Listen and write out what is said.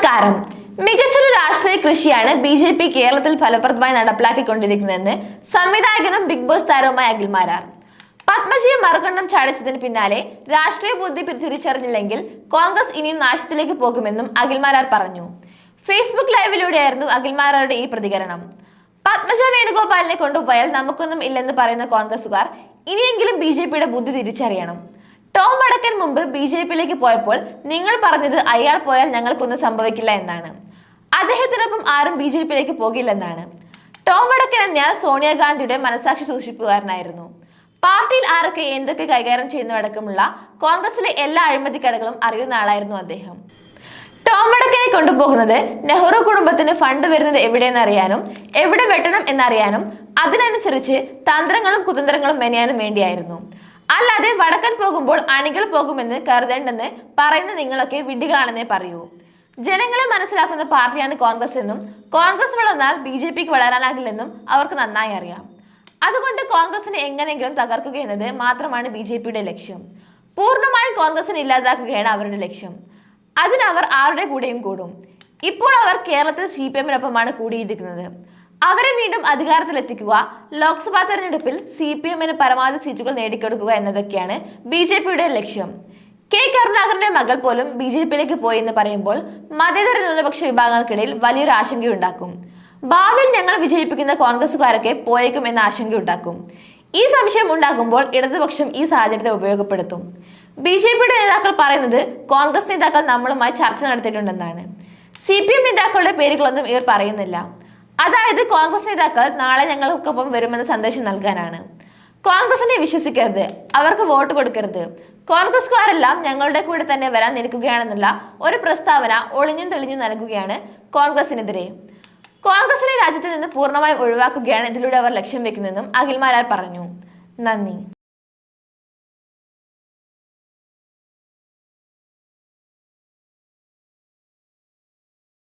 നമസ്കാരം. മികച്ചൊരു രാഷ്ട്രീയ കൃഷിയാണ് ബി ജെ പി കേരളത്തിൽ ഫലപ്രദമായി നടപ്പിലാക്കിക്കൊണ്ടിരിക്കുന്നതെന്ന് സംവിധായകനും ബിഗ് ബോസ് താരവുമായ അഖിൽമാരാർ. പത്മജിയെ മറുകണ്ണം ചാടിച്ചതിന് പിന്നാലെ രാഷ്ട്രീയ ബുദ്ധി തിരിച്ചറിഞ്ഞില്ലെങ്കിൽ കോൺഗ്രസ് ഇനിയും നാശത്തിലേക്ക് പോകുമെന്നും അഖിൽമാരാർ പറഞ്ഞു. ഫേസ്ബുക്ക് ലൈവിലൂടെയായിരുന്നു അഖിൽമാരാരുടെ ഈ പ്രതികരണം. പത്മജ വേണുഗോപാലിനെ കൊണ്ടുപോയാൽ നമുക്കൊന്നും ഇല്ലെന്ന് പറയുന്ന കോൺഗ്രസുകാർ ഇനിയെങ്കിലും ബി ജെ പിയുടെ ബുദ്ധി തിരിച്ചറിയണം. ടോം വടക്കൻ മുമ്പ് ബി ജെ പിയിലേക്ക് പോയപ്പോൾ നിങ്ങൾ പറഞ്ഞത് അയാൾ പോയാൽ ഞങ്ങൾക്കൊന്നും സംഭവിക്കില്ല എന്നാണ്. അദ്ദേഹത്തിനൊപ്പം ആരും ബി ജെ പിയിലേക്ക് പോകില്ലെന്നാണ്. ടോം വടക്കൻ എന്നയാൾ സോണിയാഗാന്ധിയുടെ മനസാക്ഷി സൂക്ഷിപ്പുകാരനായിരുന്നു. പാർട്ടിയിൽ ആരൊക്കെ എന്തൊക്കെ കൈകാര്യം ചെയ്യുന്നു അടക്കമുള്ള കോൺഗ്രസിലെ എല്ലാ അഴിമതിക്കടകളും അറിയുന്ന ആളായിരുന്നു അദ്ദേഹം. ടോം വടക്കനെ കൊണ്ടുപോകുന്നത് നെഹ്റു കുടുംബത്തിന് ഫണ്ട് വരുന്നത് എവിടെയെന്ന് അറിയാനും എവിടെ വെട്ടണം എന്നറിയാനും അതിനനുസരിച്ച് തന്ത്രങ്ങളും കുതന്ത്രങ്ങളും മെനയാനും വേണ്ടിയായിരുന്നു. അല്ലാതെ വടക്കൻ പോകുമ്പോൾ അണികൾ പോകുമെന്ന് കരുതേണ്ടെന്ന് പറയുന്ന നിങ്ങളൊക്കെ വിഡ്ഢികളാണെന്നേ പറയൂ. ജനങ്ങളെ മനസ്സിലാക്കുന്ന പാർട്ടിയാണ് കോൺഗ്രസ് എന്നും കോൺഗ്രസ് വളർന്നാൽ ബി ജെ പിക്ക് വളരാനാകില്ലെന്നും അവർക്ക് നന്നായി അറിയാം. അതുകൊണ്ട് കോൺഗ്രസിനെ എങ്ങനെയെങ്കിലും തകർക്കുക എന്നത് മാത്രമാണ് ബി ജെ പിയുടെ ലക്ഷ്യം. പൂർണമായും കോൺഗ്രസിനെ ഇല്ലാതാക്കുകയാണ് അവരുടെ ലക്ഷ്യം. അതിനവർ ആരുടെ കൂടെയും കൂടും. ഇപ്പോൾ അവർ കേരളത്തിൽ സി പി എമ്മിനൊപ്പമാണ് കൂടിയിരിക്കുന്നത്. അവരെ വീണ്ടും അധികാരത്തിലെത്തിക്കുക. ലോക്സഭാ തെരഞ്ഞെടുപ്പിൽ സി പി എമ്മിന് പരമാവധി സീറ്റുകൾ നേടിക്കൊടുക്കുക എന്നതൊക്കെയാണ് ബി ജെ പിയുടെ ലക്ഷ്യം. കെ. കരുണാകരന്റെ മകൾ പോലും ബി ജെ പിയിലേക്ക് പോയി എന്ന് പറയുമ്പോൾ മതേതര ന്യൂനപക്ഷ വിഭാഗങ്ങൾക്കിടയിൽ വലിയൊരു ആശങ്കയുണ്ടാക്കും. ഭാവിയിൽ ഞങ്ങൾ വിജയിപ്പിക്കുന്ന കോൺഗ്രസുകാരൊക്കെ പോയേക്കും എന്ന ആശങ്കയുണ്ടാക്കും. ഈ സംശയം ഉണ്ടാകുമ്പോൾ ഇടതുപക്ഷം ഈ സാഹചര്യത്തെ ഉപയോഗപ്പെടുത്തും. ബി ജെ പിയുടെ നേതാക്കൾ പറയുന്നത് കോൺഗ്രസ് നേതാക്കൾ നമ്മളുമായി ചർച്ച നടത്തിയിട്ടുണ്ടെന്നാണ്. സി പി എം നേതാക്കളുടെ പേരുകളൊന്നും ഇവർ പറയുന്നില്ല. അതായത് കോൺഗ്രസ് നേതാക്കൾ നാളെ ഞങ്ങൾക്കൊപ്പം വരുമെന്ന സന്ദേശം നൽകാനാണ്. കോൺഗ്രസിനെ വിശ്വസിക്കരുത് അവർക്ക് വോട്ട് കൊടുക്കരുത്. കോൺഗ്രസ്കാരെല്ലാം ഞങ്ങളുടെ കൂടെ തന്നെ വരാൻ നിൽക്കുകയാണെന്നുള്ള ഒരു പ്രസ്താവന ഒളിഞ്ഞും തെളിഞ്ഞും നൽകുകയാണ് കോൺഗ്രസിനെതിരെ. കോൺഗ്രസിനെ രാജ്യത്ത് നിന്ന് പൂർണമായും ഒഴിവാക്കുകയാണ് ഇതിലൂടെ അവർ ലക്ഷ്യം വെക്കുന്നതെന്നും അഖിൽ മാരാർ പറഞ്ഞു. നന്ദി.